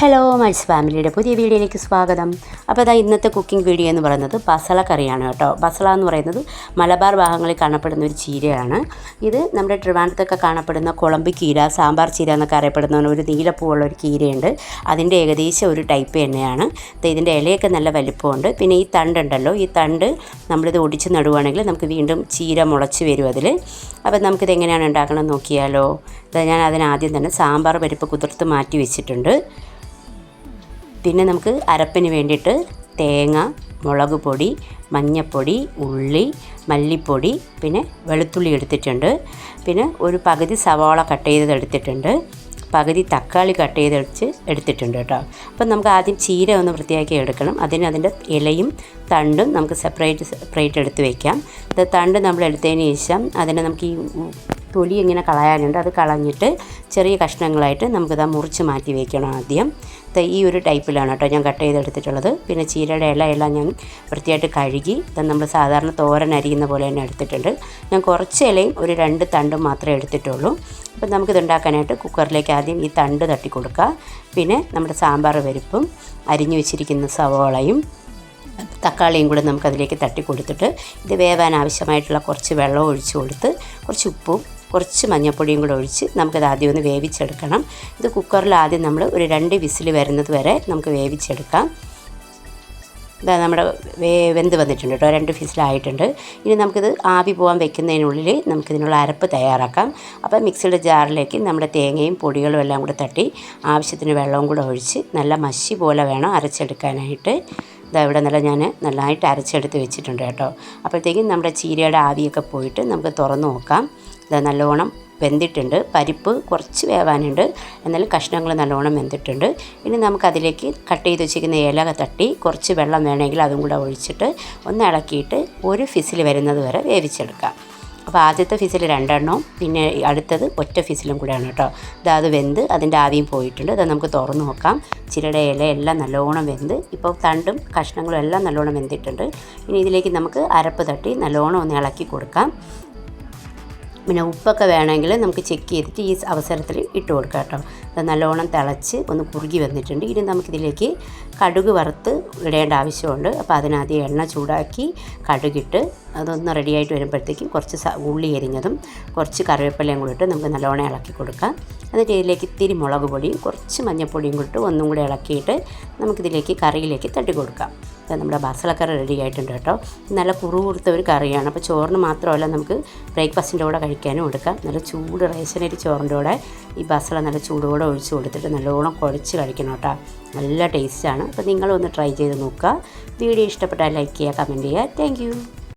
Hello mice ഫാമിലിയുടെ പുതിയ വീഡിയോയിലേക്ക് സ്വാഗതം. അപ്പോൾ അതാ ഇന്നത്തെ കുക്കിംഗ് വീഡിയോ എന്ന് പറയുന്നത് ബസള കറിയാണ് കേട്ടോ. ബസള എന്ന് പറയുന്നത് മലബാർ ഭാഗങ്ങളിൽ കാണപ്പെടുന്ന ഒരു ചീരയാണ്. ഇത് നമ്മുടെ ട്രിവാൻഡത്തൊക്കെ കാണപ്പെടുന്ന കുളമ്പ് കീര സാമ്പാർ ചീര എന്നൊക്കെ അറിയപ്പെടുന്ന ഒരു നീലപ്പൂവുള്ള ഒരു ചീരയുണ്ട് അതിന്റെ ഏകദേശം ഒരു ടൈപ്പ് ദേ ഇതിന്റെ ഇലയൊക്കെ നല്ല വലിപ്പമുണ്ട്. പിന്നെ ഈ തണ്ടുണ്ടല്ലോ ഈ തണ്ട് നമ്മളിത് ഒടിച്ച് നടുവാണെങ്കിൽ നമുക്ക് വീണ്ടും ചീര മുളച്ച് വരും അതിൽ. അപ്പോൾ നമുക്കിത് എങ്ങനെയാണ് ഉണ്ടാക്കണമെന്ന് നോക്കിയാലോ. ഇത് ഞാൻ അതിനാദ്യം തന്നെ സാമ്പാർ പരിപ്പ് കുതിർത്ത് മാറ്റി വെച്ചിട്ടുണ്ട്. പിന്നെ നമുക്ക് അരപ്പിന് വേണ്ടിയിട്ട് തേങ്ങ മുളക് പൊടി മഞ്ഞൾപ്പൊടി ഉള്ളി മല്ലിപ്പൊടി പിന്നെ വെളുത്തുള്ളി എടുത്തിട്ടുണ്ട്. പിന്നെ ഒരു പകുതി സവാള കട്ട് ചെയ്തത് എടുത്തിട്ടുണ്ട്. പകുതി തക്കാളി കട്ട് ചെയ്ത് വെച്ച് എടുത്തിട്ടുണ്ട് കേട്ടോ. അപ്പം നമുക്ക് ആദ്യം ചീര ഒന്ന് വൃത്തിയാക്കി എടുക്കണം. അതിന് അതിന്റെ ഇലയും തണ്ടും നമുക്ക് സെപ്പറേറ്റ് സെപ്പറേറ്റ് എടുത്ത് വയ്ക്കാം ഇത് തണ്ട് നമ്മൾ എടുത്തതിന് ശേഷം അതിനെ നമുക്ക് ഈ തൊലി ഇങ്ങനെ കളയാനുണ്ട്. അത് കളഞ്ഞിട്ട് ചെറിയ കഷ്ണങ്ങളായിട്ട് നമുക്കിത് മുറിച്ച് മാറ്റി വയ്ക്കണം ആദ്യം. ഈ ഒരു ടൈപ്പിലാണ് കേട്ടോ ഞാൻ കട്ട് ചെയ്തെടുത്തിട്ടുള്ളത്. പിന്നെ ചീരയുടെ ഇല ഞാൻ വൃത്തിയായിട്ട് കഴുകി ഇത് നമ്മൾ സാധാരണ തോരൻ അരിയുന്ന പോലെ തന്നെ എടുത്തിട്ടുണ്ട്. ഞാൻ കുറച്ച് ഇലയും ഒരു രണ്ട് തണ്ടും മാത്രമേ എടുത്തിട്ടുള്ളൂ. അപ്പം നമുക്കിത് ഉണ്ടാക്കാനായിട്ട് കുക്കറിലേക്ക് ആദ്യം ഈ തണ്ട് തട്ടി കൊടുക്കുക. പിന്നെ നമ്മുടെ സാമ്പാർ പരിപ്പും അരിഞ്ഞു വെച്ചിരിക്കുന്ന സവോളയും തക്കാളിയും കൂടെ നമുക്കതിലേക്ക് തട്ടി കൊടുത്തിട്ട് ഇത് വേവാൻ ആവശ്യമായിട്ടുള്ള കുറച്ച് വെള്ളം ഒഴിച്ചു കൊടുത്ത് കുറച്ച് ഉപ്പും കുറച്ച് മഞ്ഞൾപ്പൊടിയും കൂടെ ഒഴിച്ച് നമുക്കത് ആദ്യം ഒന്ന് വേവിച്ചെടുക്കണം. ഇത് കുക്കറിൽ ആദ്യം നമ്മൾ ഒരു രണ്ട് വിസിൽ വരുന്നത് വരെ നമുക്ക് വേവിച്ചെടുക്കാം. ഇതാ നമ്മുടെ വേ വെന്ത് വന്നിട്ടുണ്ട് കേട്ടോ രണ്ട് ഫിസിലായിട്ടുണ്ട് ഇനി നമുക്കിത് ആവി പോകാൻ വെക്കുന്നതിനുള്ളിൽ നമുക്കിതിനുള്ള അരപ്പ് തയ്യാറാക്കാം. അപ്പോൾ മിക്സിയുടെ ജാറിലേക്ക് നമ്മുടെ തേങ്ങയും പൊടികളും എല്ലാം കൂടെ തട്ടി ആവശ്യത്തിന് വെള്ളവും കൂടെ ഒഴിച്ച് നല്ല മഷി പോലെ വേണം അരച്ചെടുക്കാനായിട്ട്. ഇതാ ഇവിടെ നല്ല ഞാൻ നന്നായിട്ട് അരച്ചെടുത്ത് വെച്ചിട്ടുണ്ട് കേട്ടോ. അപ്പോഴത്തേക്കും നമ്മുടെ ചീരയുടെ ആവിയൊക്കെ പോയിട്ട് നമുക്ക് തുറന്ന് നോക്കാം. ഇതാ നല്ലോണം വെന്തിട്ടുണ്ട്. പരിപ്പ് കുറച്ച് വേവാനുണ്ട്. എന്നാലും കഷ്ണങ്ങൾ നല്ലോണം വെന്തിട്ടുണ്ട്. ഇനി നമുക്കതിലേക്ക് കട്ട് ചെയ്ത് വെച്ചിരിക്കുന്ന ഇല തട്ടി കുറച്ച് വെള്ളം വേണമെങ്കിൽ അതും കൂടെ ഒഴിച്ചിട്ട് ഒന്ന് ഇളക്കിയിട്ട് ഒരു ഫിസിൽ വരുന്നത് വരെ വേവിച്ചെടുക്കാം. അപ്പോൾ ആദ്യത്തെ ഫിസിൽ രണ്ടെണ്ണവും പിന്നെ അടുത്തത് ഒറ്റ ഫിസിലും കൂടെയാണ് കേട്ടോ. ഇതാ അത് വെന്ത് അതിന്റെ ആവിയും പോയിട്ടുണ്ട്. അത് നമുക്ക് തുറന്ന് നോക്കാം. ചിരയുടെ ഇല എല്ലാം നല്ലോണം വെന്ത് ഇപ്പോൾ തണ്ടും കഷ്ണങ്ങളും എല്ലാം നല്ലോണം വെന്തിട്ടുണ്ട്. ഇനി ഇതിലേക്ക് നമുക്ക് അരപ്പ് തട്ടി നല്ലോണം ഒന്ന് ഇളക്കി കൊടുക്കാം. പിന്നെ ഉപ്പൊക്കെ വേണമെങ്കിൽ നമുക്ക് ചെക്ക് ചെയ്തിട്ട് ഈ അവസരത്തിൽ ഇട്ട് കൊടുക്കാം കേട്ടോ. നല്ലോണം തിളച്ച് ഒന്ന് കുറുകി വന്നിട്ടുണ്ട്. ഇനി നമുക്കിതിലേക്ക് കടുക് വറുത്ത് ഇടേണ്ട ആവശ്യമുണ്ട്. അപ്പോൾ അതിനാദ്യം എണ്ണ ചൂടാക്കി കടുകിട്ട് അതൊന്ന് റെഡിയായിട്ട് വരുമ്പോഴത്തേക്കും കുറച്ച് ഉള്ളി എരിഞ്ഞതും കുറച്ച് കറിവേപ്പിലയും കൂടി ഇട്ട് നമുക്ക് നല്ലോണം ഇളക്കി കൊടുക്കാം. എന്നിട്ട് ഇതിലേക്ക് ഇത്തിരി മുളക് പൊടിയും കുറച്ച് മഞ്ഞൾപ്പൊടിയും കൂടി ഒന്നും കൂടി ഇളക്കിയിട്ട് നമുക്കിതിലേക്ക് കറിയിലേക്ക് തട്ടി കൊടുക്കാം. നമ്മുടെ ബസളക്കറി റെഡി ആയിട്ടുണ്ട് കേട്ടോ. നല്ല കുറു കൊടുത്ത ഒരു കറിയാണ്. അപ്പോൾ ചോറിന് മാത്രമല്ല നമുക്ക് ബ്രേക്ക്ഫാസ്റ്റിന്റെ കൂടെ കഴിക്കാനും എടുക്കാം. നല്ല ചൂട് റേഷനരി ചോറിന്റെ കൂടെ ഈ ബസള നല്ല ചൂടോടെ ഒഴിച്ച് കൊടുത്തിട്ട് നല്ലോണം കുഴച്ച് കഴിക്കണം കേട്ടോ. നല്ല ടേസ്റ്റാണ്. അപ്പോൾ നിങ്ങളൊന്ന് ട്രൈ ചെയ്ത് നോക്കുക. വീഡിയോ ഇഷ്ടപ്പെട്ടാൽ ലൈക്ക് ചെയ്യുക കമന്റ് ചെയ്യുക. താങ്ക്